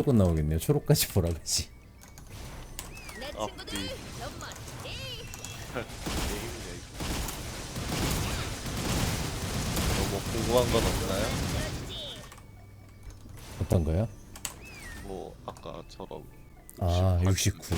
무조건 나오겠네요. 초록까지 보라까지. 내 앞뒤. 뭐 궁금한 건 없나요? 어떤 거요? 뭐 아까처럼 아 68.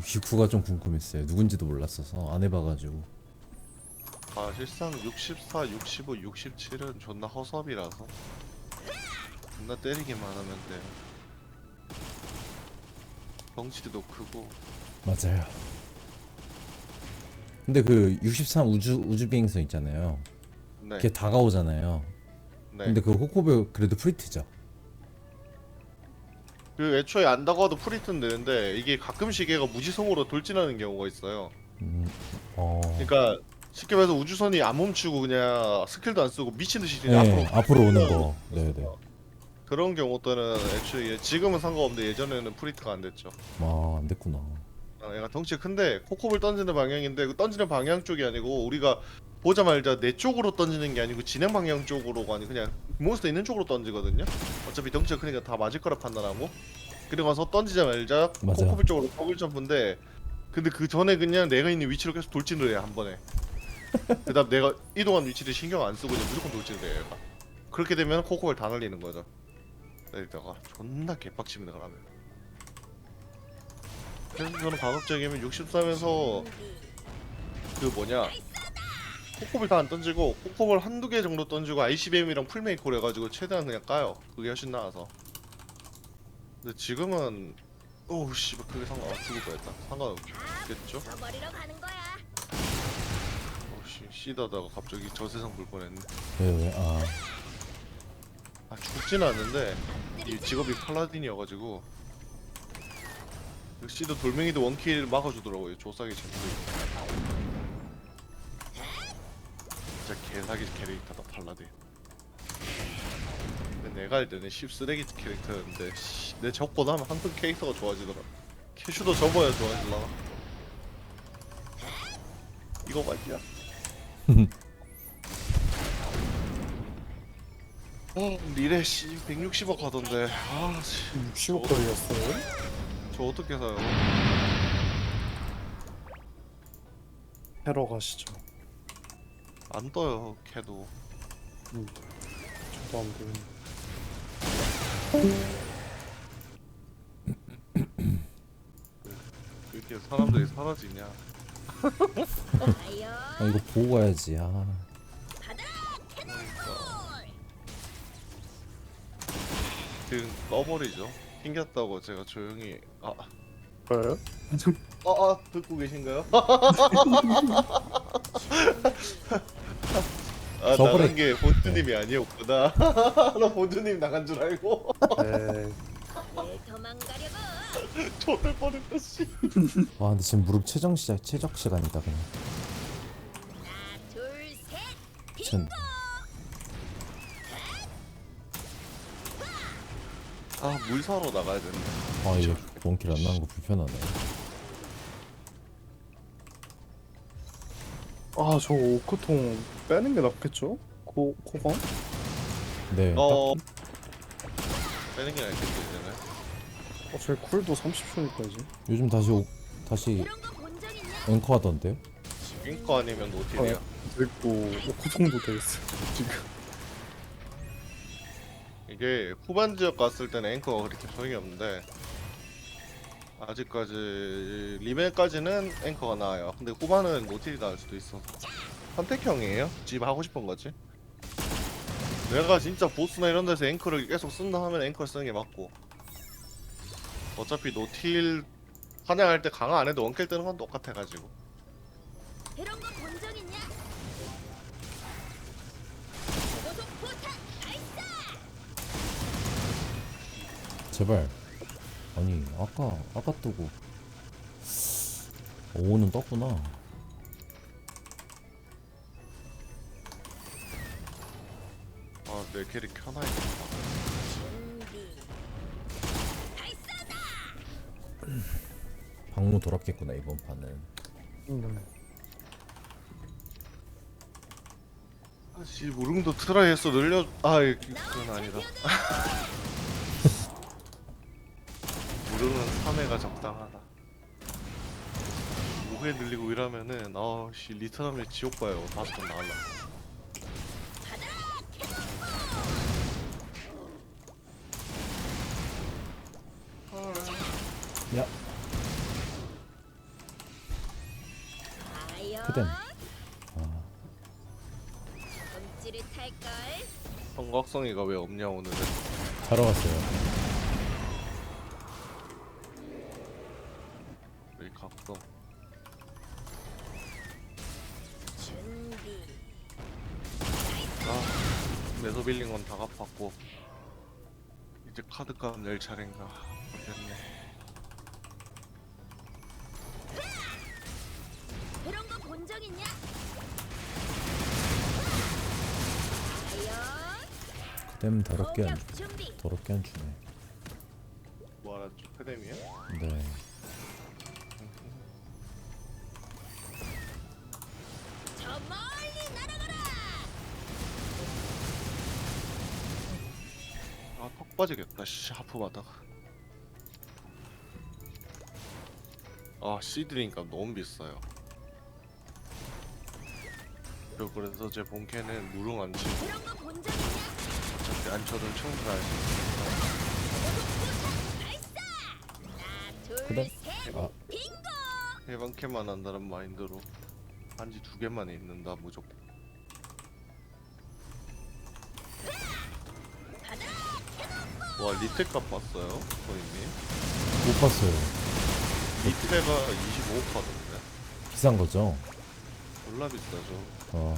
69. 69가 좀 궁금했어요. 누군지도 몰랐어서 안 해봐가지고. 아 실상 64, 65, 67은 존나 허섭이라서 존나 때리기만 하면 돼요 덩치도 크고 맞아요. 근데 그 63 우주 우주 비행선 있잖아요. 네, 걔 다가오잖아요. 네. 근데 그 호코베 그래도 프리트죠. 그 애초에 안 다가도 프리트는 되는데 이게 가끔씩 얘가 무지성으로 돌진하는 경우가 있어요 음, 어. 그러니까 쉽게 말해서 우주선이 안 멈추고 그냥 스킬도 안 쓰고 미친 듯이 그냥 네, 앞으로 앞으로 오는 거. 네, 네. 그런 경우들은 애초에 얘- 지금은 상관없는데 예전에는 프리트가 안 됐죠 아, 안 됐구나. 아, 얘가 덩치 큰데 코코볼 던지는 방향인데 그 던지는 방향 쪽이 아니고 우리가 보자마자 내 쪽으로 던지는 게 아니고 진행 방향 쪽으로가 아니 그냥 몬스터 있는 쪽으로 던지거든요. 어차피 덩치가 크니까 다 맞을 거라 판단하고 그리고 나서 던지자마자. 코코볼 쪽으로 더블 점프인데 근데 그 전에 그냥 내가 있는 위치로 계속 돌진을 해한 번에. 그다음 내가 이동한 위치를 신경 안 쓰고 그냥 무조건 돌진을 해 얘가. 그렇게 되면 코코볼 다 날리는 거죠. 내리다가 존나 개빡칩니다 그러면. 그래서 저는 가급적이면 63에서 그 뭐냐 코코볼 다 안 던지고 코코볼 한두 개 정도 던지고 ICBM이랑 풀메이커를 해가지고 최대한 그냥 까요 그게 훨씬 나아서 근데 지금은 오우 씨발 그게 상관 아 죽을 뻔했다 상관없겠죠? 오씨 씨다다가 갑자기 저 세상 볼 뻔했네 왜, 왜? 아, 아 죽지는 않는데 이 직업이 팔라딘이어가지고 그 씨도 돌멩이도 원킬 막아주더라고요 조사기 재밌고 진짜 개사기 캐릭터다 팔라딘. 내가 할 때는 씹쓰레기 캐릭터였는데 씨, 내 적보다 한번 캐릭터가 좋아지더라. 캐슈도 접어야 좋아질라나? 이거 말이 어 리레 씨 160억 하던데 아 씨. 60억 거리였어요? 저 어떻게 사요? 패러 가시죠. 안 떠요 걔도 음. 저도 안 보이네. 이렇게 사람들이 사라지냐. 아 이거 보고 가야지. 아, 그 꺼버리죠 튕겼다고 제가 조용히 아 뭐요? 어, 아, 듣고 계신가요? 아, 저번에- 나간 게 본주님이 아니었구나. 나 본주님 나간 줄 알고 네. 도망가려고? 저럴 뻔했다 씨. 와 근데 지금 무릎 최정 시작 최적 시간이다 그냥. 하나, 둘, 셋. 전 아, 물 사러 나가야 되네. 아 이거 원킬 안 나는 거 불편하네. 아, 저 오크통 빼는 게 낫겠죠? 코, 코가? 네. 어. 빼는 게 낫겠죠 이제는. 어, 제 쿨도 30초니까 이제. 요즘 다시 오, 다시 그런 거 본 적 있냐? 앵커 하던데요? 윙커 아니면 노틸이야. 됐고, 오크통도 돼 있어요. 지금. 이게 후반 지역 갔을 때는 앵커가 그렇게 소용이 없는데 아직까지 리메까지는 앵커가 나와요. 근데 후반은 노틸이 나올 수도 있어. 선택형이에요. 집 하고 싶은 거지. 내가 진짜 보스나 이런 데서 앵커를 계속 쓴다 하면 앵커 쓰는 게 맞고 어차피 노틸 사냥할 때 강화 안 해도 원킬 뜨는 건 똑같아가지고 그런 거 제발. 아니 아까 아까 뜨고 5는 떴구나. 아 내 캐릭 켜놔야겠다. 방무 돌았겠구나 이번 판은. 네. 아씨 무릉도 트라이 했어 늘려 아 이- 그건 아니다. 드론은 3회가 적당하다. 5회 늘리고 이러면은 아씨 리턴하면 지옥 봐요. 다섯 번 나갈라 야. 그댄 꼼찌릿할걸? 성각성이가 왜 없냐 오늘은? 자러 갔어요 다 갚았고 이제 카드값 낼 차례인가? 모르겠네. 그런 거 본 적 있냐? 그댐 더럽게 안 공격 준비. 더럽게 안 주네. 뭐 하나 좀 페뎀이야? 네 빠지겠다 씨 하프마다가 아 시드니까 너무 비싸요 저 그래서 제 본캐는 무릉 안 치고 그런 거본적 있냐? 어차피 안 쳐도 충분할 수 발사 그래? 아. 있어 해방캐만 한다는 마인드로 한지 두 개만 있는다 무조건 와 리테값 봤어요? 소희님? 못 봤어요. 리테가 25%던데? 비싼 거죠? 졸라 비싸죠. 어.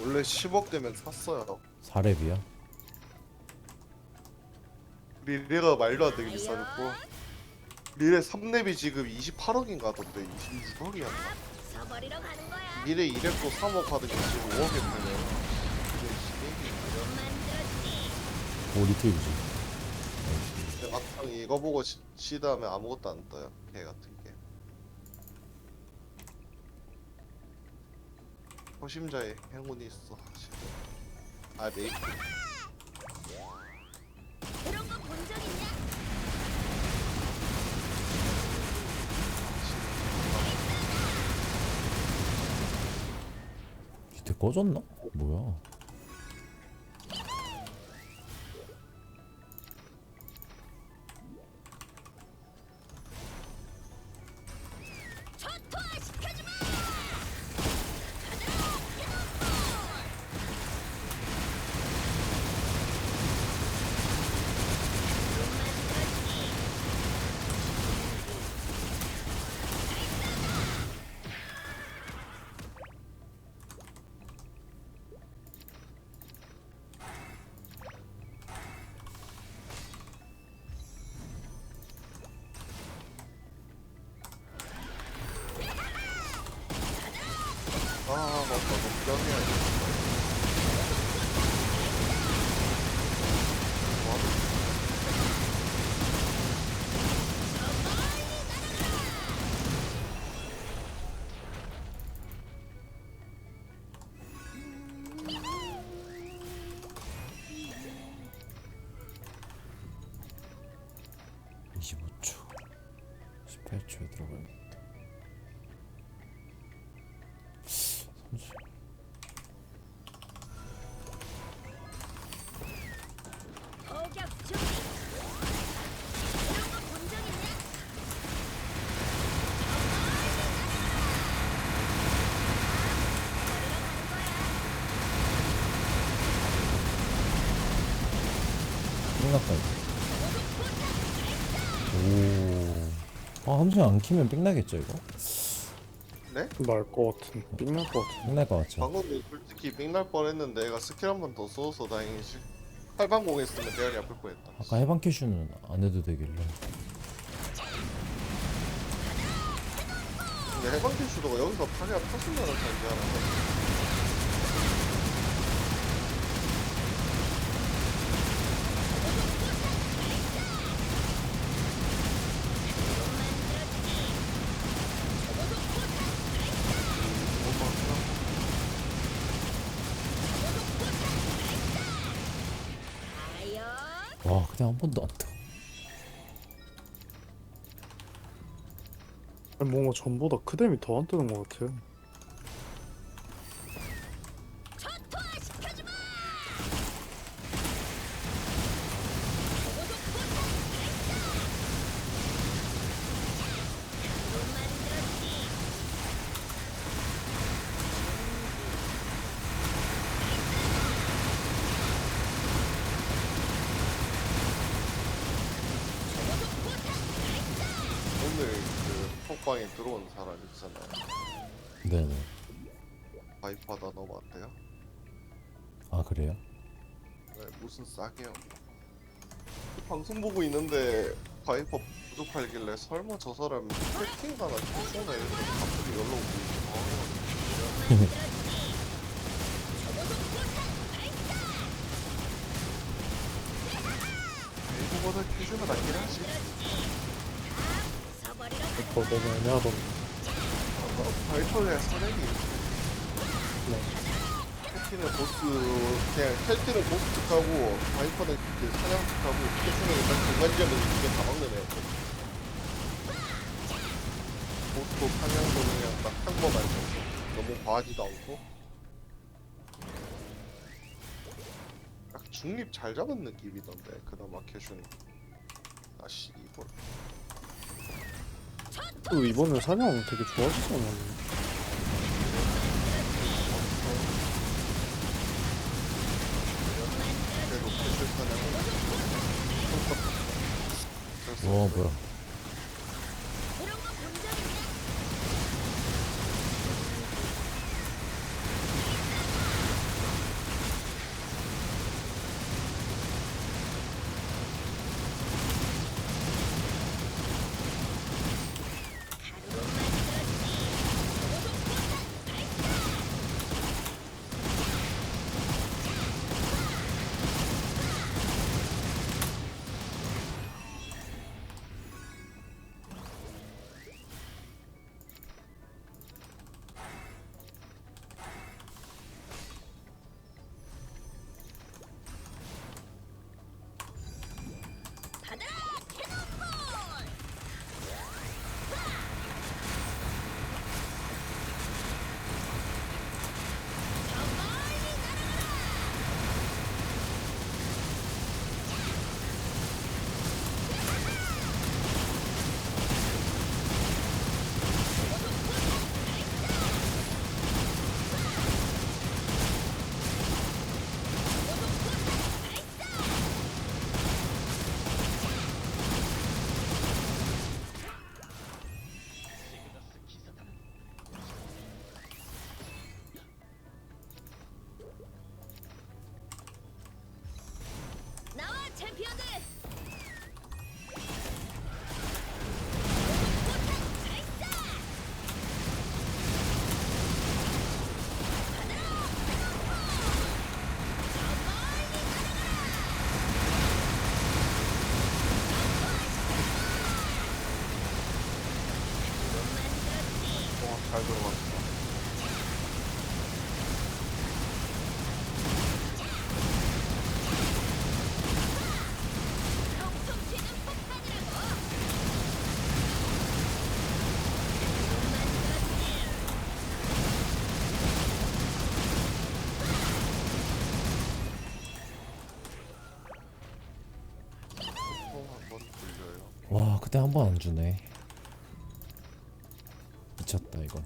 원래 10억 되면 샀어요. 4렙이야? 리레가 말도 안 되게 비싸졌고. 리레 3렙이 지금 28억인가 하던데 26억이었나? 서버리러 가는 거야 리레 2렙도 3억 하던 게 지금 5억에 팔려요. 못 만들었지 오 리트이브지. 근데 막상 이거 보고 시, 시드하면 아무것도 안 떠요 개 같은 게 호심자의 행운이 있어 지금 아 메이크 그런 거 본 적 있냐? 밑에 꺼졌나? 뭐야 아 맞다 걱정해야지 함수 안 키면 삥나겠죠 이거? 네? 날것 같은. 삑날 것 같은 삥날 것 같죠. 방금도 솔직히 빅날 뻔했는데 얘가 스킬 한 번더 써서 다행이지 팔방공 했으면 대가리 아플 뻔했다. 아까 해방 캐슈는 안 해도 되길래. 근데 해방 캐슈도가 여기서 팔이 아팠으면 단지하는데 Tem um 무덤도. 아니, 뭔가 전보다 그 크뎀이 더 안 뜨는 것 같아요. 그 톡방에 들어온 사람 있잖아요. 네네. 바이퍼다 너무 안 돼요? 아 그래요? 네, 무슨 싸게요. 방송 보고 있는데 바이퍼 부족하길래 설마 저 사람 채팅 하나 켰구나 이러면서 갑자기 연락 오고 있어. 더 너무 애매하던데. 바이퍼의 선행이 네. 캡틴은 보스 그냥 캡틴은 보스 측하고 바이퍼는 그 사냥 측하고 캡틴은 일단 중간지점에서 두개 다 막는 애였거든. 보스도 사냥도 그냥 딱 평범한 정도. 너무 과하지도 않고. 딱 중립 잘 잡은 느낌이던데 그나마 캐슈는. 아씨 이걸. 또 이번에 사냥 되게. 그래서 와 뭐야? 그때 한 번 안 주네. 미쳤다 이건.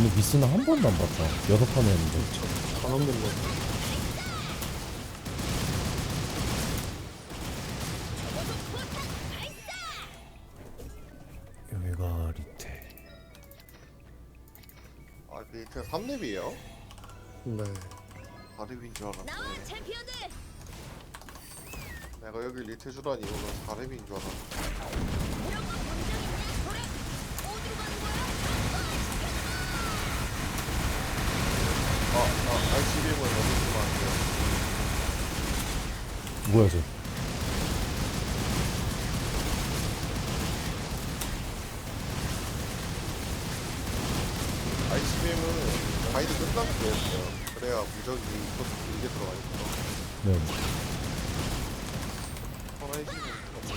오늘 미스는 한 번도 안 봤다. 여섯 판 했는데. 단한 번만. 여기가 리테. 아 리트 3렙이에요? 네. 4렙인 줄 나와 알았네 챔피언들 내가 여기 리트 주다니 오늘 4렙인 줄 알았네 아, 아, ICBM을 너무 쓰면 안 돼요 뭐야 저? ICBM은 가이드 끝나고 되었어요 그래야 무적이 또 길게 들어가니까 네. 호라이즌은 없네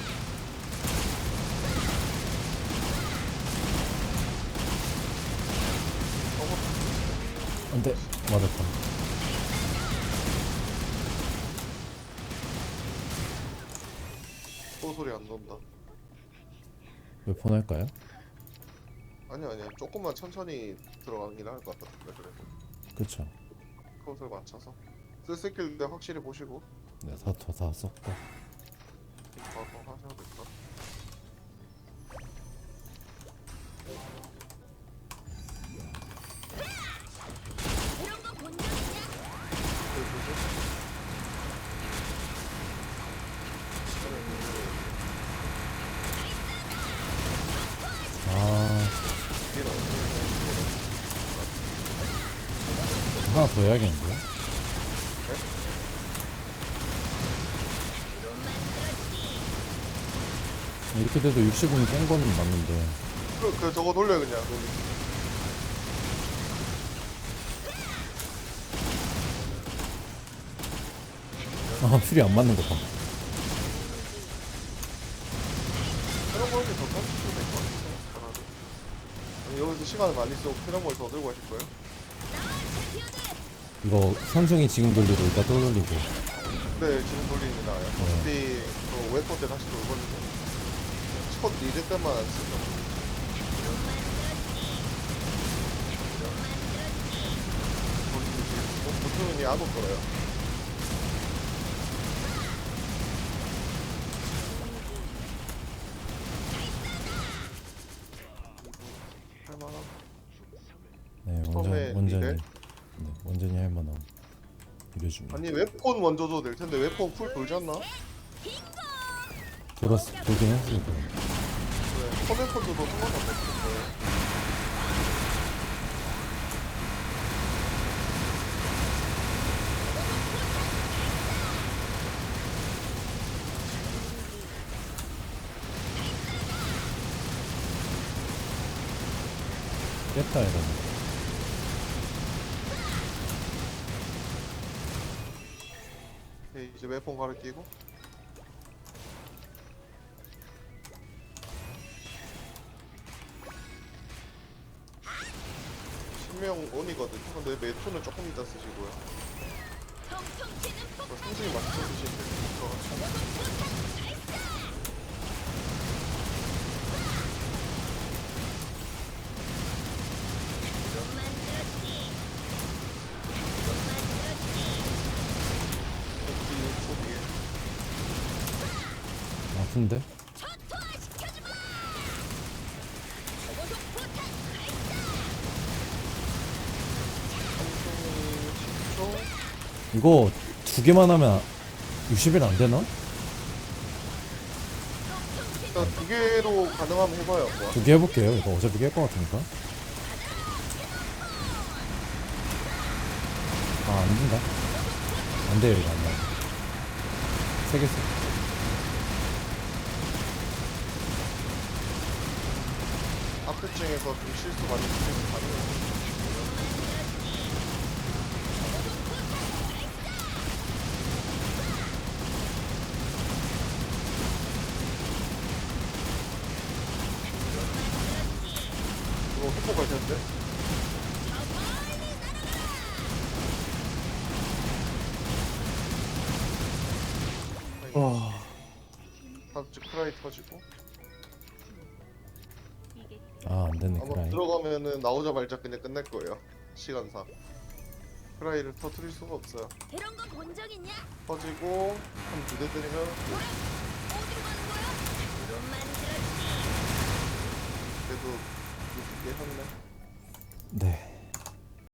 안돼 맞았다. 또 소리 안 돈다 몇 번 할까요? 아니 아니 조금만 천천히 게 나을 것 같은데 그래도 그쵸. 컷을 맞춰서 쓸 스킬인데 확실히 보시고 네, 다다 썼고. 바로 더 해야겠는데요? 이렇게 돼도 60은 깬 거는 맞는데 그, 그 저거 돌려 그냥 거기. 아 풀이 안 맞는 거 봐. 이렇게 더 써주시면 될것 같은데 차라리. 아니, 여기서 시간을 많이 쓰고 걸더 들고 가실 거예요? 이거 삼성이 지금 돌리고 이따 또 돌리고. 네 지금 나아요. 어차피 그 웨포 때 다시 돌거든요 첫 리드 때만 안 쓰죠. 보통은 안 오더라요. 할만한 네 완전히 리레? 네 완전히 할만함 이래줍니다. 아니 웹폰 먼저 줘도 될 텐데 웹폰 풀 돌지 않나? 돌았 돌긴. 그럼. 네, 커넥폰 줘도 상관없을 텐데 깼다 이러 이제 웹폰 가르 끼고. 신명 온이거든요. 근데 매투는 조금 이따 쓰시고요. 통통 튀는 폭그 상승이 맞춰 쓰시면 될것 같아요 이거 두 개만 하면 60일 안 되나? 일단 두 개로 가능하면 해봐요 뭐. 두 개 해볼게요. 이거 어차피 깰 것 같으니까. 아, 안 된다. 안 돼요, 이거 안 돼. 세개 써. 앞대층에서 좀 실수 많이 생기면 가능해요 이거 후보 갈 텐데? 와. 다음 주 크라이 터지고 아 안되네 아마 그라이 들어가면은 나오자마자 그냥 끝낼 거예요. 시간상. 프라이를 터트릴 수가 없어요. 이런 거 본 적 있냐? 터지고 한 두 대 때리면 어디로 가는 거야? 으로 이게 했네. 네